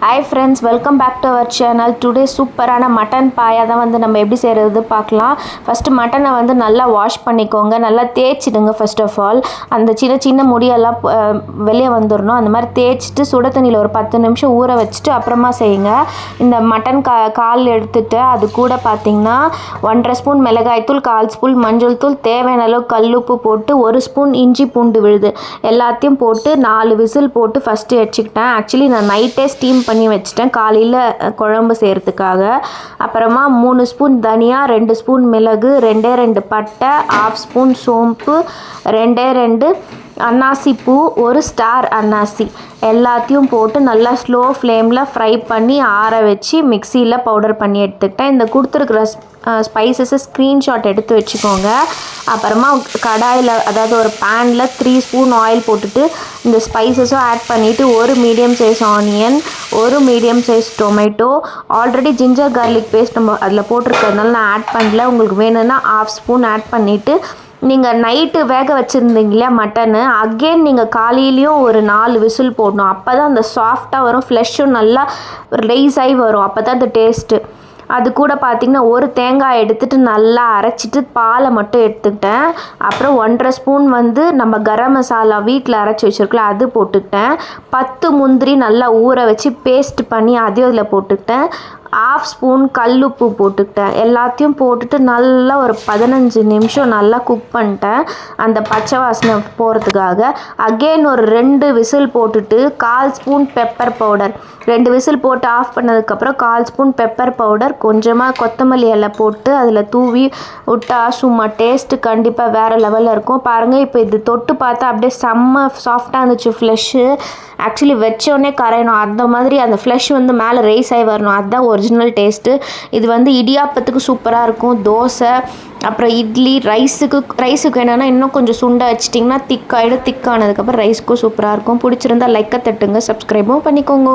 Hi friends welcome back to our channel today சூப்பரான mutton paya தான் வந்து நம்ம எப்படி செய்கிறது பார்க்கலாம். ஃபஸ்ட்டு மட்டனை வந்து நல்லா வாஷ் பண்ணிக்கோங்க. நல்லா தேய்ச்சிடுங்க ஃபர்ஸ்ட் ஆஃப் ஆல் அந்த சின்ன சின்ன முடியெல்லாம் வெளியே வந்துடணும் அந்த மாதிரி தேய்ச்சிட்டு சுட தண்ணியில் ஒரு பத்து நிமிஷம் ஊற வச்சுட்டு அப்புறமா செய்யுங்க. இந்த மட்டன் கா கால் எடுத்துட்டு அது கூட பார்த்தீங்கன்னா ஒன்றரை ஸ்பூன் மிளகாய்த்தூள் கால் ஸ்பூன் மஞ்சள் தூள் தேவையான அளவு கல்லுப்பு போட்டு ஒரு ஸ்பூன் இஞ்சி பூண்டு விழுது. எல்லாத்தையும் போட்டு நாலு விசில் போட்டு ஃபஸ்ட்டு வச்சுக்கிட்டேன் ஆக்சுவலி நான் நைட்டே ஸ்டீம் பண்ணி வச்சுட்டேன். காலையில் குழம்பு செய்கிறதுக்காக அப்புறமா மூணு ஸ்பூன் தனியா ரெண்டு ஸ்பூன் மிளகு ரெண்டே ரெண்டு பட்டை ஆஃப் ஸ்பூன் சோம்பு ரெண்டே ரெண்டு அன்னாசி பூ ஒரு ஸ்டார் அன்னாசி. எல்லாத்தையும் போட்டு நல்லா ஸ்லோ ஃப்ளேமில் ஃப்ரை பண்ணி ஆற வச்சு மிக்சியில் பவுடர் பண்ணி எடுத்துக்கிட்டேன். இந்த கொடுத்துருக்குற ஸ்பைசஸை ஸ்க்ரீன்ஷாட் எடுத்து வச்சுக்கோங்க. அப்புறமா கடாயில் அதாவது ஒரு பேனில் த்ரீ ஸ்பூன் ஆயில் போட்டுட்டு இந்த ஸ்பைசஸும் ஆட் பண்ணிவிட்டு ஒரு மீடியம் சைஸ் ஆனியன் ஒரு medium size tomato already ginger garlic paste நம்ம அதில் போட்டிருக்கிறதுனால நான் ஆட் பண்ணல. உங்களுக்கு வேணும்னா ஆஃப் ஸ்பூன் ஆட் பண்ணிவிட்டு நீங்கள் நைட்டு வேக வச்சுருந்தீங்க மட்டனு அகெயின் நீங்கள் காலையிலையும் ஒரு நாலு விசில் போடணும். அப்போ தான் அந்த சாஃப்டாக வரும் ஃப்ளெஷ்ஷும் நல்லா ரைஸ் ஆகி வரும். அப்போ தான் அந்த டேஸ்ட்டு அது கூட பார்த்திங்கன்னா ஒரு தேங்காய் எடுத்துகிட்டு நல்லா அரைச்சிட்டு பாலை மட்டும் எடுத்துக்கிட்டேன். அப்புறம் ஒன்றரை ஸ்பூன் வந்து நம்ம கரம் மசாலா வீட்டில் அரைச்சி வச்சுருக்கல அது போட்டுக்கிட்டேன். பத்து முந்திரி நல்லா ஊற வச்சு பேஸ்ட் பண்ணி அதையும் அதில் போட்டுக்கிட்டேன். ஆஃப் ஸ்பூன் கல் உப்பு போட்டுக்கிட்டேன். எல்லாத்தையும் போட்டுட்டு நல்லா ஒரு பதினஞ்சு நிமிஷம் நல்லா குக் பண்ணிட்டேன். அந்த பச்சை வாசனை போகிறதுக்காக அகெயின் ஒரு ரெண்டு விசில் போட்டுட்டு கால் ஸ்பூன் பெப்பர் பவுடர் ரெண்டு விசில் போட்டு ஆஃப் பண்ணதுக்கப்புறம் கால் ஸ்பூன் பெப்பர் பவுடர் கொஞ்சமாக கொத்தமல்லி இலை போட்டு அதில் தூவி விட்டா சும்மா டேஸ்ட்டு கண்டிப்பாக வேறு லெவலில் இருக்கும். பாருங்கள் இப்போ இது தொட்டு பார்த்தா அப்படியே செம்ம சாஃப்டாக இருந்துச்சு ஃப்ளஷ்ஷு ஆக்சுவலி வச்சோடனே கரையணும். அந்த மாதிரி அந்த ஃப்ளஷ் வந்து மேலே ரைஸ் ஆகி வரணும். அதுதான் ஒரிஜினல் டேஸ்ட்டு இது வந்து இடியாப்பத்துக்கு சூப்பராக இருக்கும். தோசை அப்புறம் இட்லி ரைஸுக்கு ரைஸுக்கு என்னென்னா இன்னும் கொஞ்சம் சுண்டை வச்சிட்டிங்கன்னா திக்காயிடும் திக்கானதுக்கப்புறம் ரைஸ்க்கும் சூப்பராக இருக்கும். பிடிச்சிருந்தா லைக்கை தட்டுங்க. சப்ஸ்கிரைபும் பண்ணிக்கோங்க.